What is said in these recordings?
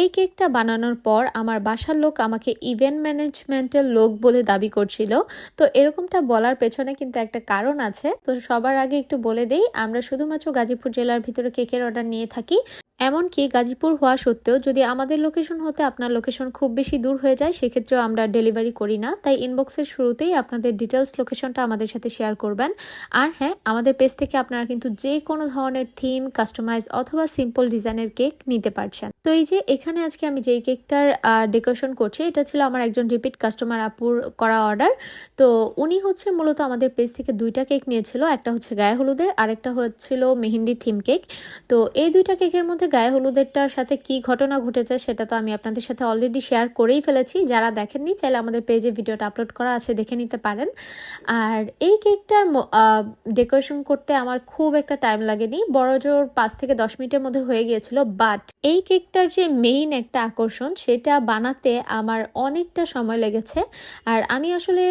এই কেকটা বানানোর পর আমার বাসার লোক আমাকে ইভেন্ট ম্যানেজমেন্টের লোক বলে দাবি করছিল। তো এরকমটা বলার পেছনে কিন্তু একটা কারণ আছে। তো সবার আগে একটু বলে দেই, আমরা শুধুমাত্র গাজীপুর জেলার ভিতরে কেকের অর্ডার নিয়ে থাকি। এমনকি গাজীপুর হওয়া সত্ত্বেও যদি আমাদের লোকেশন হতে আপনার লোকেশন খুব বেশি দূর হয়ে যায়, সেক্ষেত্রেও আমরা ডেলিভারি করি না। তাই ইনবক্সের শুরুতেই আপনাদের ডিটেলস লোকেশনটা আমাদের সাথে শেয়ার করবেন। আর হ্যাঁ আমাদের পেজ থেকে আপনারা কিন্তু যে কোনো ধরনের থিম কাস্টমাইজ অথবা সিম্পল ডিজাইনের কেক নিতে পারছেন। তো এই যে এখানে আজকে আমি যেই কেকটার ডেকোরেশন করছি, এটা ছিল আমার একজন রিপিট কাস্টমার আপুর করা অর্ডার তো উনি হচ্ছে মূলত আমাদের পেজ থেকে দুইটা কেক নিয়েছিল। একটা হচ্ছে গায়ে হলুদের, আরেকটা হচ্ছিল মেহেন্দি থিম কেক তো এই দুইটা কেকের মধ্যে গায়ে হলুদেরটার সাথে কি ঘটনা ঘটেছে সেটা তো আমি আপনাদের সাথে অলরেডি শেয়ার করেই ফেলেছি। যারা দেখেননি, চাইলে আমাদের পেজে ভিডিওটা আপলোড করা আছে, দেখে নিতে পারেন। আর এই কেকটার ডেকোরেশন করতে আমার খুব একটা টাইম লাগেনি। বড় জোর পাঁচ থেকে দশ মিনিটের মধ্যে হয়ে গিয়েছিল বাট এই কেকটার যে মেইন একটা আকর্ষণ, সেটা বানাতে আমার অনেকটা সময় লেগেছে। আর আমি আসলে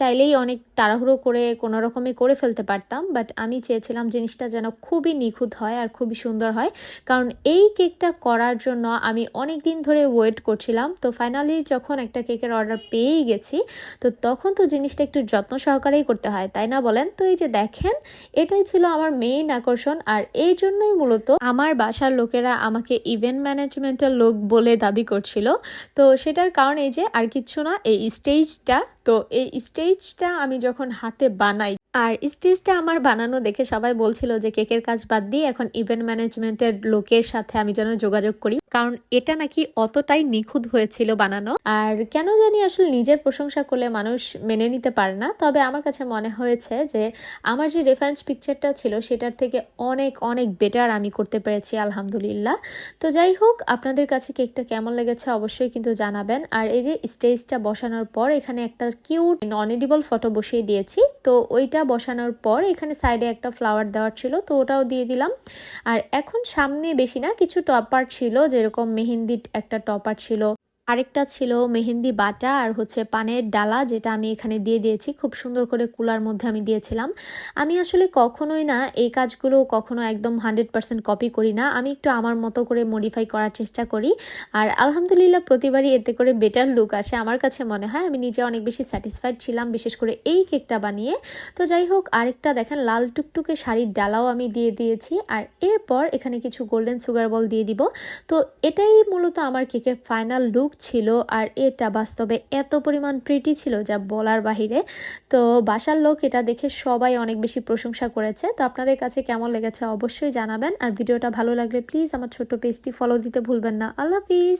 চাইলেই অনেক তাড়াহুড়ো করে কোনো রকমে করে ফেলতে পারতাম বাট আমি চেয়েছিলাম জিনিসটা যেন খুবই নিখুঁত হয় আর খুবই সুন্দর হয়। কারণ এই কেকটা করার জন্য আমি অনেক দিন ধরে ওয়েট করছিলাম। তো ফাইনালি যখন একটা কেকের অর্ডার পেয়েই গেছি, তো তখন তো জিনিসটা একটু যত্ন সহকারেই করতে হয়, তাই না বলেন? তো এই যে দেখেন, এটাই ছিল আমার মেইন আকর্ষণ। আর এই জন্যই মূলত আমার বাসার লোকেরা আমাকে ইভেন্ট ম্যানেজমেন্টের লোক বলে দাবি করছিল। তো সেটার কারণ এই যে আর কিচ্ছু না, এই স্টেজটা তো এই স্টেজটা আমি যখন হাতে বানাই আর স্টেজটা আমার বানানো দেখে সবাই বলছিল যে কেকের কাজ বাদ দিয়ে এখন ইভেন্ট ম্যানেজমেন্টের লোকের সাথে আমি যেন যোগাযোগ করি। কারণ এটা নাকি অতটাই নিখুঁত হয়েছিল বানানো। আর কেন জানি আসলে নিজের প্রশংসা করলে মানুষ মেনে নিতে পারে না। তবে আমার কাছে মনে হয়েছে যে আমার যে রেফারেন্স পিকচারটা ছিল সেটার থেকে অনেক অনেক বেটার আমি করতে পেরেছি, আলহামদুলিল্লাহ। তো যাই হোক, আপনাদের কাছে কেকটা কেমন লেগেছে অবশ্যই কিন্তু জানাবেন। আর এই যে স্টেজটা বসানোর পর এখানে একটা কিউট নন এডিবল ফটো বসিয়ে দিয়েছি। তো ওইটা বসানোর পর এখানে সাইডে একটা ফ্লাওয়ার দেওয়ার ছিল, তো ওটাও দিয়ে দিলাম। আর এখন সামনে বেশি না, কিছু টপার ছিল, যেরকম মেহেন্দির একটা টপার ছিল। আরেকটা ছিল মেহেন্দি বাটা আর হচ্ছে পানের ডালা যেটা আমি এখানে দিয়ে দিয়েছি। খুব সুন্দর করে কুলার মধ্যে আমি দিয়েছিলাম। আমি আসলে কখনোই না এই কাজগুলো কখনো একদম হান্ড্রেড পার্সেন্ট কপি করি না। আমি একটু আমার মতো করে মডিফাই করার চেষ্টা করি। আর আলহামদুলিল্লাহ প্রতিবারই এতে করে বেটার লুক আসে আমার কাছে মনে হয়। আমি নিজে অনেক বেশি স্যাটিসফাইড ছিলাম বিশেষ করে এই কেকটা বানিয়ে। তো যাই হোক, আরেকটা দেখেন লাল টুকটুকে শাড়ির ডালাও আমি দিয়ে দিয়েছি। আর এরপর এখানে কিছু গোল্ডেন সুগার বল দিয়ে দিব। তো এটাই মূলত আমার কেকের ফাইনাল লুক ছিল আর এটা বাস্তবে এত পরিমাণ প্রিটি ছিল যা বলার বাহিরে। তো বাসার লোক এটা দেখে সবাই অনেক বেশি প্রশংসা করেছে। তো আপনাদের কাছে কেমন লেগেছে অবশ্যই জানাবেন। আর ভিডিওটা ভালো লাগলে প্লিজ আমার ছোট্ট পেজটি ফলো দিতে ভুলবেন না। আল্লাহ হাফিজ।